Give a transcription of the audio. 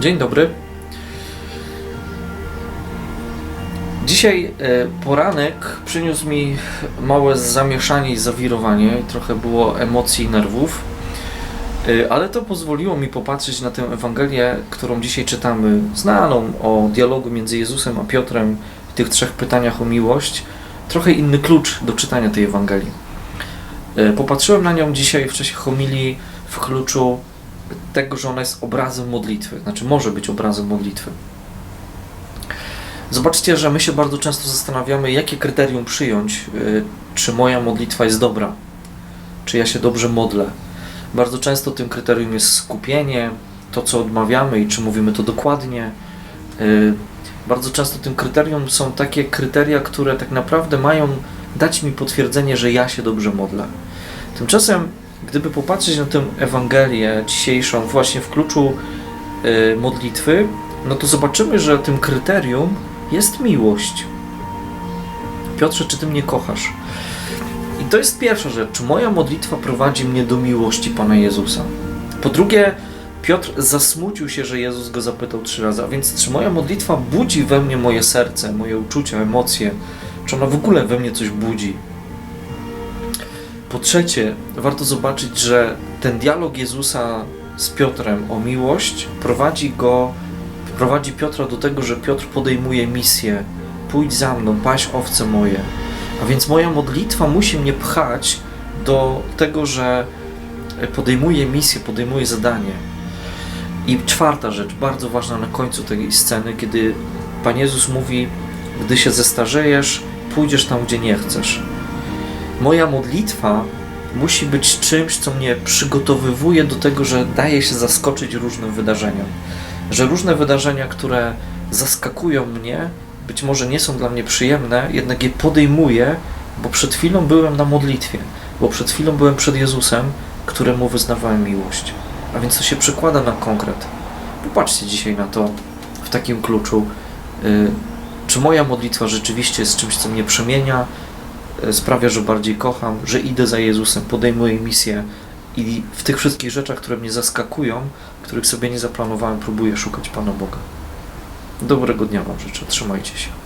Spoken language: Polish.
Dzień dobry. Dzisiaj e, poranek przyniósł mi małe zamieszanie i zawirowanie. Trochę było emocji i nerwów. E, Ale to pozwoliło mi popatrzeć na tę Ewangelię, którą dzisiaj czytamy, znaną o dialogu między Jezusem a Piotrem w tych trzech pytaniach o miłość. Trochę inny klucz do czytania tej Ewangelii. E, Popatrzyłem na nią dzisiaj w czasie homilii w kluczu tego, że ona jest obrazem modlitwy, znaczy może być obrazem modlitwy. Zobaczcie, że my się bardzo często zastanawiamy, jakie kryterium przyjąć, y, czy moja modlitwa jest dobra, czy ja się dobrze modlę. Bardzo często tym kryterium jest skupienie, to co odmawiamy i czy mówimy to dokładnie. Y, Bardzo często tym kryterium są takie kryteria, które tak naprawdę mają dać mi potwierdzenie, że ja się dobrze modlę. Tymczasem, gdyby popatrzeć na tę Ewangelię dzisiejszą właśnie w kluczu y, modlitwy, no to zobaczymy, że tym kryterium jest miłość. Piotrze, czy ty mnie kochasz? I to jest pierwsza rzecz. Czy moja modlitwa prowadzi mnie do miłości Pana Jezusa? Po drugie, Piotr zasmucił się, że Jezus go zapytał trzy razy. A więc, czy moja modlitwa budzi we mnie moje serce, moje uczucia, emocje? Czy ona w ogóle we mnie coś budzi? Po trzecie, warto zobaczyć, że ten dialog Jezusa z Piotrem o miłość prowadzi go, prowadzi Piotra do tego, że Piotr podejmuje misję. Pójdź za mną, paś owce moje. A więc moja modlitwa musi mnie pchać do tego, że podejmuję misję, podejmuję zadanie. I czwarta rzecz, bardzo ważna na końcu tej sceny, kiedy Pan Jezus mówi: Gdy się zestarzejesz, pójdziesz tam, gdzie nie chcesz. Moja modlitwa musi być czymś, co mnie przygotowywuje do tego, że daje się zaskoczyć różnym wydarzeniom. Że różne wydarzenia, które zaskakują mnie, być może nie są dla mnie przyjemne, jednak je podejmuję, bo przed chwilą byłem na modlitwie, bo przed chwilą byłem przed Jezusem, któremu wyznawałem miłość. A więc to się przekłada na konkret. Popatrzcie dzisiaj na to w takim kluczu. y, Czy moja modlitwa rzeczywiście jest czymś, co mnie przemienia, sprawia, że bardziej kocham, że idę za Jezusem, podejmuję misję i w tych wszystkich rzeczach, które mnie zaskakują, których sobie nie zaplanowałem, próbuję szukać Pana Boga. Dobrego dnia Wam życzę. Trzymajcie się.